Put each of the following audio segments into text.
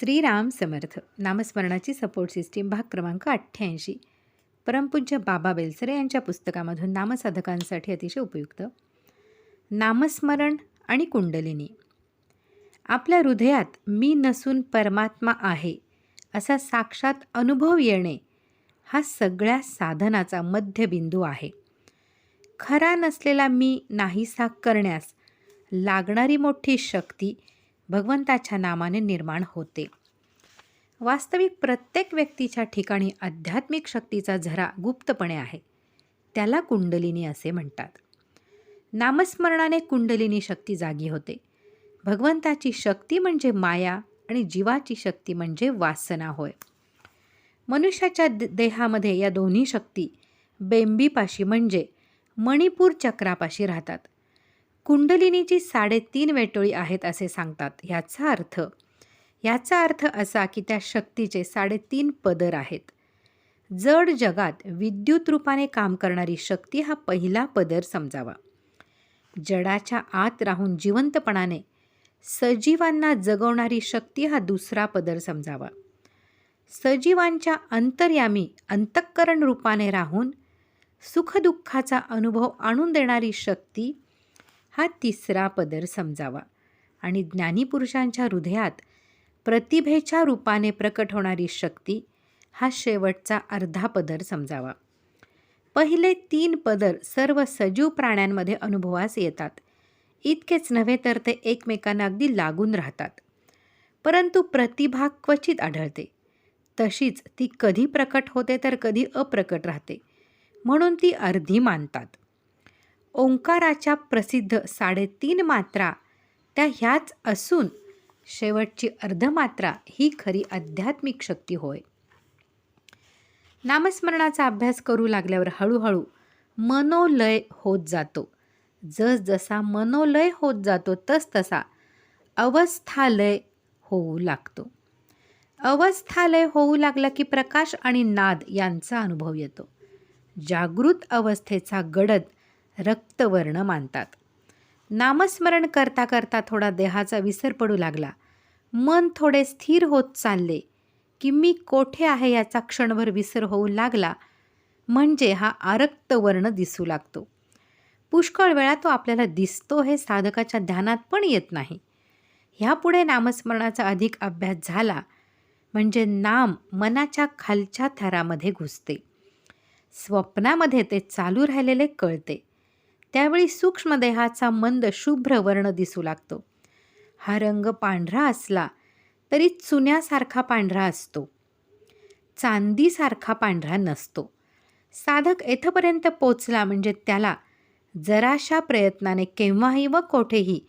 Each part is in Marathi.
श्रीराम समर्थ नामस्मरणाची सपोर्ट सिस्टीम भाग क्रमांक अठ्ठ्याऐंशी. परमपूज्य बाबा बेलसरे यांच्या पुस्तकामधून नामसाधकांसाठी अतिशय उपयुक्त. नामस्मरण आणि कुंडलिनी. आपल्या हृदयात मी नसून परमात्मा आहे असा साक्षात अनुभव येणे हा सगळ्या साधनाचा मध्यबिंदू आहे. खरा नसलेला मी नाहीसा करण्यास लागणारी मोठी शक्ती भगवंताच्या नामाने निर्माण होते. वास्तविक प्रत्येक व्यक्तीच्या ठिकाणी आध्यात्मिक शक्तीचा झरा गुप्तपणे आहे. त्याला कुंडलिनी असे म्हणतात. नामस्मरणाने कुंडलिनी शक्ती जागी होते. भगवंताची शक्ती म्हणजे माया आणि जीवाची शक्ती म्हणजे वासना होय. मनुष्याच्या देहामध्ये या दोन्ही शक्ती बेंबीपाशी म्हणजे मणिपूर चक्रापाशी राहतात. कुंडलिनीची साडेतीन वेटोळी आहेत असे सांगतात. ह्याचा अर्थ याचा अर्थ असा की त्या शक्तीचे साडेतीन पदर आहेत. जड जगात विद्युत रूपाने काम करणारी शक्ती हा पहिला पदर समजावा. जडाच्या आत राहून जिवंतपणाने सजीवांना जगवणारी शक्ती हा दुसरा पदर समजावा. सजीवांच्या अंतर्यामी अंतःकरण रूपाने राहून सुखदुःखाचा अनुभव आणून देणारी शक्ती हा तिसरा पदर समजावा. आणि ज्ञानीपुरुषांच्या हृदयात प्रतिभेच्या रूपाने प्रकट होणारी शक्ती हा शेवटचा अर्धा पदर समजावा. पहिले तीन पदर सर्व सजीव प्राण्यांमध्ये अनुभवास येतात. इतकेच नव्हे तर ते एकमेकांना अगदी लागून राहतात. परंतु प्रतिभा क्वचित आढळते. तशीच ती कधी प्रकट होते तर कधी अप्रकट राहते. म्हणून ती अर्धी मानतात. ओंकाराच्या प्रसिद्ध साडेतीन मात्रा त्या ह्याच असून शेवटची अर्धमात्रा ही खरी आध्यात्मिक शक्ती होय. नामस्मरणाचा अभ्यास करू लागल्यावर हळूहळू मनोलय होत जातो. जसजसा मनोलय होत जातो तसतसा अवस्थालय होऊ लागतो. अवस्थालय होऊ लागला की प्रकाश आणि नाद यांचा अनुभव येतो. जागृत अवस्थेचा गडद रक्तवर्ण मानतात. नामस्मरण करता करता थोडा देहाचा विसर पडू लागला. मन थोडे स्थिर होत चालले की मी कोठे आहे याचा क्षणभर विसर होऊ लागला. म्हणजे हा आरक्त वर्ण दिसू लागतो. पुष्कळ वेळा तो आपल्याला दिसतो हे साधकाच्या ध्यानात पण येत नाही. ह्यापुढे नामस्मरणाचा अधिक अभ्यास झाला म्हणजे नाम मनाच्या खालच्या थरामध्ये घुसते. स्वप्नामध्ये ते चालू राहिलेले कळते. त्यावेळी सूक्ष्मदेहाचा मंद शुभ्र वर्ण दिसू लागतो. हा रंग पांढरा असला तरी चुन्यासारखा पांढरा असतो. चांदीसारखा पांढरा नसतो. साधक येथपर्यंत पोचला म्हणजे त्याला जराशा प्रयत्नाने केव्हाही व कोठेही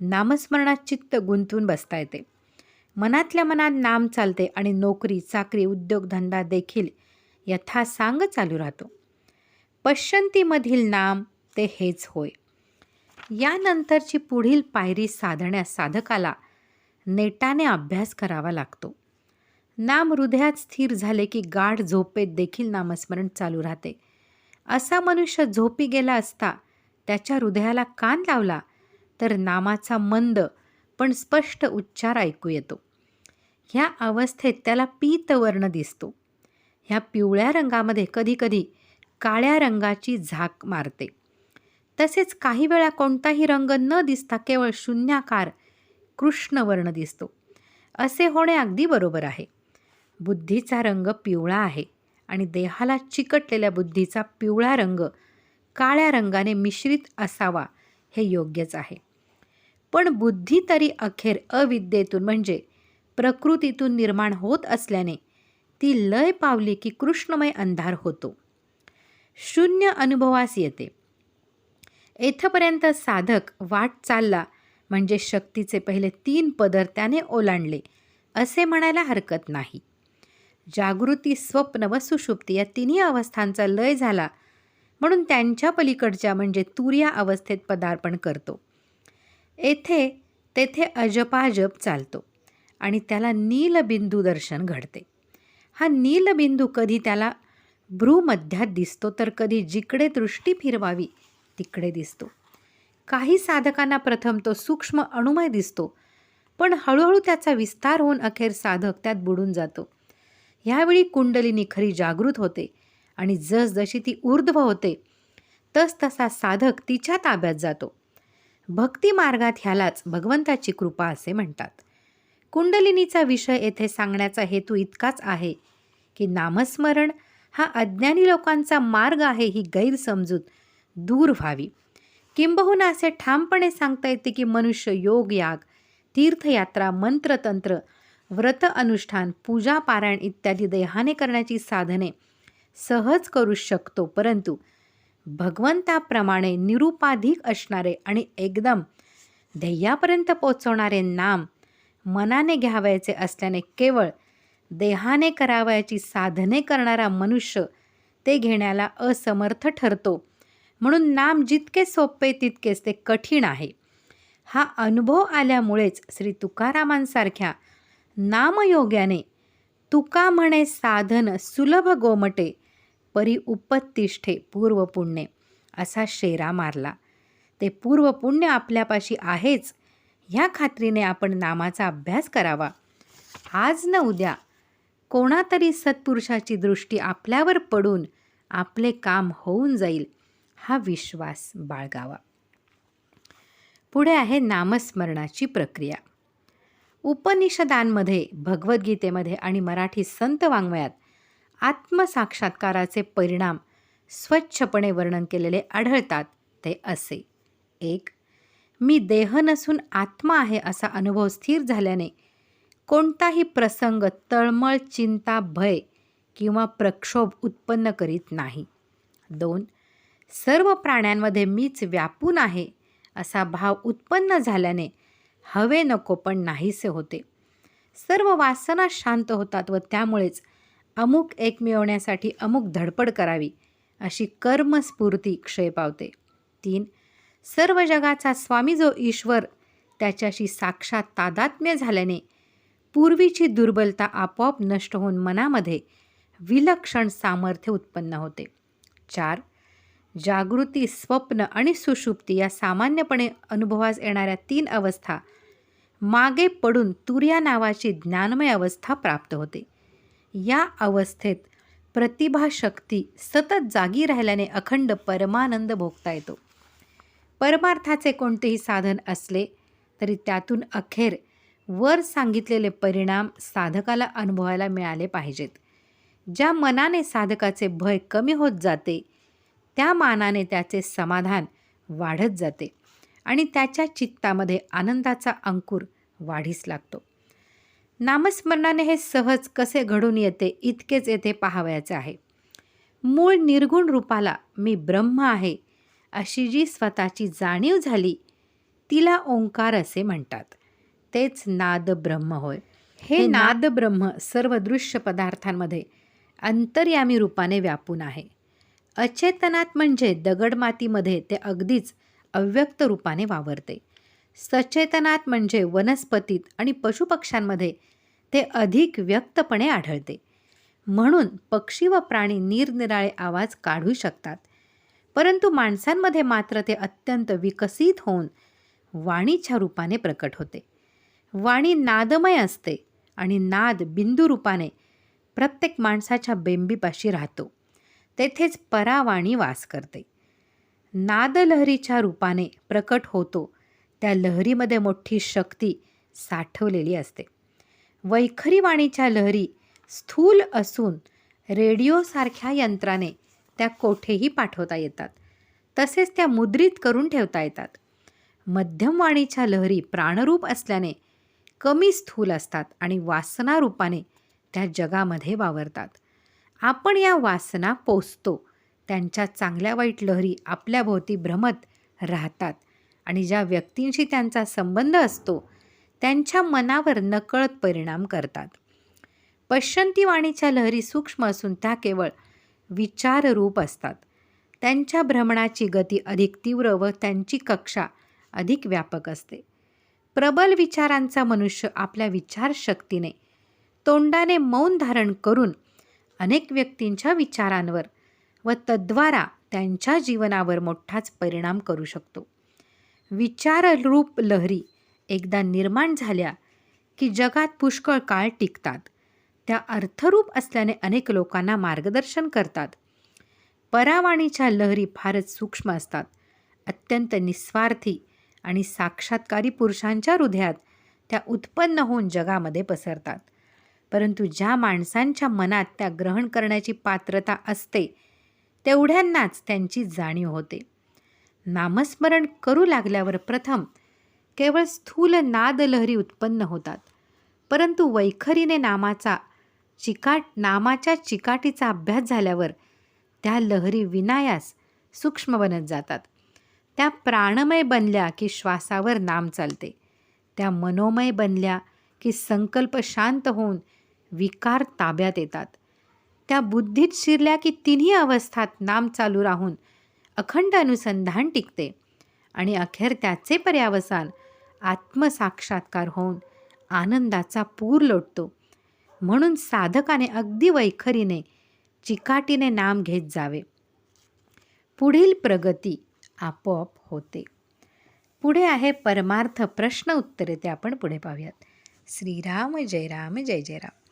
नामस्मरणात चित्त गुंतवून बसता येते. मनातल्या मनात नाम चालते आणि नोकरी चाकरी उद्योगधंदा देखील यथासांग चालू राहतो. पश्चंतीमधील नाम ते हेच होय. यानंतरची पुढील पायरी साधण्यास साधकाला नेटाने अभ्यास करावा लागतो. नाम हृदयात स्थिर झाले की गाढ झोपेत देखील नामस्मरण चालू राहते. असा मनुष्य झोपी गेला असता त्याच्या हृदयाला कान लावला तर नामाचा मंद पण स्पष्ट उच्चार ऐकू येतो. ह्या अवस्थेत त्याला पीतवर्ण दिसतो. ह्या पिवळ्या रंगामध्ये कधीकधी काळ्या रंगाची झाक मारते. तसेच काही वेळा कोणताही रंग न दिसता केवळ शून्याकार कृष्णवर्ण दिसतो. असे होणे अगदी बरोबर आहे. बुद्धीचा रंग पिवळा आहे आणि देहाला चिकटलेल्या बुद्धीचा पिवळा रंग काळ्या रंगाने मिश्रित असावा हे योग्यच आहे. पण बुद्धी तरी अखेर अविद्येतून म्हणजे प्रकृतीतून निर्माण होत असल्याने ती लय पावली की कृष्णमय अंधार होतो. शून्य अनुभवास येते. येथपर्यंत साधक वाट चालला म्हणजे शक्तीचे पहिले तीन पदर त्याने ओलांडले असे म्हणायला हरकत नाही. जागृती स्वप्न व सुषुप्ती या तिन्ही अवस्थांचा लय झाला म्हणून त्यांच्या पलीकडच्या म्हणजे तुर्या अवस्थेत पदार्पण करतो. येथे तेथे अजपाजप चालतो आणि त्याला नीलबिंदू दर्शन घडते. हा नीलबिंदू कधी त्याला भ्रूमध्यात दिसतो तर कधी जिकडे दृष्टी फिरवावी तिकडे दिसतो. काही साधकांना प्रथम तो सूक्ष्म अणुमय दिसतो पण हळूहळू त्याचा विस्तार होऊन अखेर साधक त्यात बुडून जातो. ह्यावेळी कुंडलिनी खरी जागृत होते आणि जसजशी ती ऊर्ध्व होते तस तसा साधक तिच्या ताब्यात जातो. भक्ती मार्गात ह्यालाच भगवंताची कृपा असे म्हणतात. कुंडलिनीचा विषय येथे सांगण्याचा हेतू इतकाच आहे की नामस्मरण हा अज्ञानी लोकांचा मार्ग आहे ही गैरसमजूत दूर व्हावी. किंबहुना असे ठामपणे सांगता येते की मनुष्य योग याग तीर्थयात्रा मंत्रतंत्र व्रत अनुष्ठान पूजा पारायण इत्यादी देहाने करण्याची साधने सहज करू शकतो. परंतु भगवंताप्रमाणे निरुपाधिक असणारे आणि एकदम ध्येयापर्यंत पोचवणारे नाम मनाने घ्यावयाचे असल्याने केवळ देहाने करावयाची साधने करणारा मनुष्य ते घेण्याला असमर्थ ठरतो. म्हणून नाम जितके सोपे तितकेच ते कठीण आहे. हा अनुभव आल्यामुळेच श्री तुकारामांसारख्या नामयोग्याने तुका म्हणे साधन सुलभ गोमटे परी उपत्तिष्ठे पूर्वपुण्ये असा शेरा मारला. ते पूर्वपुण्य आपल्यापाशी आहेच ह्या खात्रीने आपण नामाचा अभ्यास करावा. आज न उद्या कोणातरी सत्पुरुषाची दृष्टी आपल्यावर पडून आपले काम होऊन जाईल हा विश्वास बाळगावा. पुढे आहे नामस्मरणाची प्रक्रिया. उपनिषदांमध्ये भगवद्गीतेमध्ये आणि मराठी संत वाङ्मयात आत्मसाक्षात्काराचे परिणाम स्वच्छपणे वर्णन केलेले आढळतात ते असे. एक मी देह नसून आत्मा आहे असा अनुभव स्थिर झाल्याने कोणताही प्रसंग तळमळ चिंता भय किंवा प्रक्षोभ उत्पन्न करीत नाही. दोन सर्व प्राण्यांमध्ये मीच व्यापून आहे असा भाव उत्पन्न झाल्याने हवे नको पण नाहीसे होते. सर्व वासना शांत होतात व त्यामुळेच अमुक एक मिळवण्यासाठी अमुक धडपड करावी अशी कर्मस्फूर्ती क्षय पावते. तीन सर्व जगाचा स्वामी जो ईश्वर त्याच्याशी साक्षात तादात्म्य झाल्याने पूर्वीची दुर्बलता आपोआप नष्ट होऊन मनामध्ये विलक्षण सामर्थ्य उत्पन्न होते. चार जागृती स्वप्न आणि सुषुप्ती या सामान्यपणे अनुभवास येणाऱ्या तीन अवस्था मागे पडून तुर्या नावाची ज्ञानमय अवस्था प्राप्त होते. या अवस्थेत प्रतिभाशक्ती सतत जागी राहिल्याने अखंड परमानंद भोगता येतो. परमार्थाचे कोणतेही साधन असले तरी त्यातून अखेर वर सांगितलेले परिणाम साधकाला अनुभवायला मिळाले पाहिजेत. ज्या मनाने साधकाचे भय कमी होत जाते त्या मानाने त्याचे समाधान वाढत जाते आणि त्याच्या चित्तामध्ये आनंदाचा अंकुर वाढीस लागतो. नामस्मरणाने हे सहज कसे घडून येते इतकेच येथे पाहावयाचे आहे. मूळ निर्गुण रूपाला मी ब्रह्म आहे अशी जी स्वतःची जाणीव झाली तिला ओंकार असे म्हणतात. तेच नाद ब्रह्म होय. हे नाद ब्रह्म सर्व दृश्य पदार्थांमध्ये अंतर्यामी रूपाने व्यापून आहे. अचेतनात म्हणजे दगडमातीमध्ये ते अगदीच अव्यक्त रूपाने वावरते. सचेतनात म्हणजे वनस्पतीत आणि पशुपक्ष्यांमध्ये ते अधिक व्यक्तपणे आढळते. म्हणून पक्षी व प्राणी निरनिराळे आवाज काढू शकतात. परंतु माणसांमध्ये मात्र ते अत्यंत विकसित होऊन वाणीच्या रूपाने प्रकट होते. वाणी नादमय असते आणि नाद बिंदू रूपाने प्रत्येक माणसाच्या बेंबीपाशी राहतो. तेथेच परावाणी वास करते. नादलहरीच्या रूपाने प्रकट होतो. त्या लहरीमध्ये मोठी शक्ती साठवलेली असते. वैखरी वाणीच्या लहरी स्थूल असून रेडिओसारख्या यंत्राने त्या कोठेही पाठवता येतात. तसेच त्या मुद्रित करून ठेवता येतात. मध्यमवाणीच्या लहरी प्राणरूप असल्याने कमी स्थूल असतात आणि वासना रूपाने त्या जगामध्ये वावरतात. आपण या वासना पोचतो त्यांच्या चांगल्या वाईट लहरी आपल्याभोवती भ्रमत राहतात. आणि ज्या व्यक्तींशी त्यांचा संबंध असतो त्यांच्या मनावर नकळत परिणाम करतात. पश्चंती वाणीच्या लहरी सूक्ष्म असून त्या केवळ विचाररूप असतात. त्यांच्या भ्रमणाची गती अधिक तीव्र व त्यांची कक्षा अधिक व्यापक असते. प्रबल विचारांचा मनुष्य आपल्या विचारशक्तीने तोंडाने मौन धारण करून अनेक व्यक्तींच्या विचारांवर व तद्वारा त्यांच्या जीवनावर मोठाच परिणाम करू शकतो. विचाररूप लहरी एकदा निर्माण झाल्या की जगात पुष्कळ काळ टिकतात. त्या अर्थरूप असल्याने अनेक लोकांना मार्गदर्शन करतात. परावाणीच्या लहरी फारच सूक्ष्म असतात. अत्यंत निस्वार्थी आणि साक्षात्कारी पुरुषांच्या हृदयात त्या उत्पन्न होऊन जगामध्ये पसरतात. परंतु ज्या माणसांच्या मनात त्या ग्रहण करण्याची पात्रता असते तेवढ्यांनाच त्यांची जाणीव होते. नामस्मरण करू लागल्यावर प्रथम केवळ स्थूल नादलहरी उत्पन्न होतात परंतु वैखरीने नामाचा चिकाट नामाच्या चिकाटीचा अभ्यास झाल्यावर त्या लहरी विनायास सूक्ष्म बनत जातात. त्या प्राणमय बनल्या की श्वासावर नाम चालते. त्या मनोमय बनल्या की संकल्प शांत होऊन विकार ताब्यात येतात. त्या बुद्धीत शिरल्या की तिन्ही अवस्थात नाम चालू राहून अखंड अनुसंधान टिकते आणि अखेर त्याचे पर्यावसान आत्मसाक्षात्कार होऊन आनंदाचा पूर लोटतो. म्हणून साधकाने अगदी वैखरीने चिकाटीने नाम घेत जावे. पुढील प्रगती आपोआप होते. पुढे आहे परमार्थ प्रश्न उत्तरे ते आपण पुढे पाहूयात. श्रीराम जय राम जय जय राम.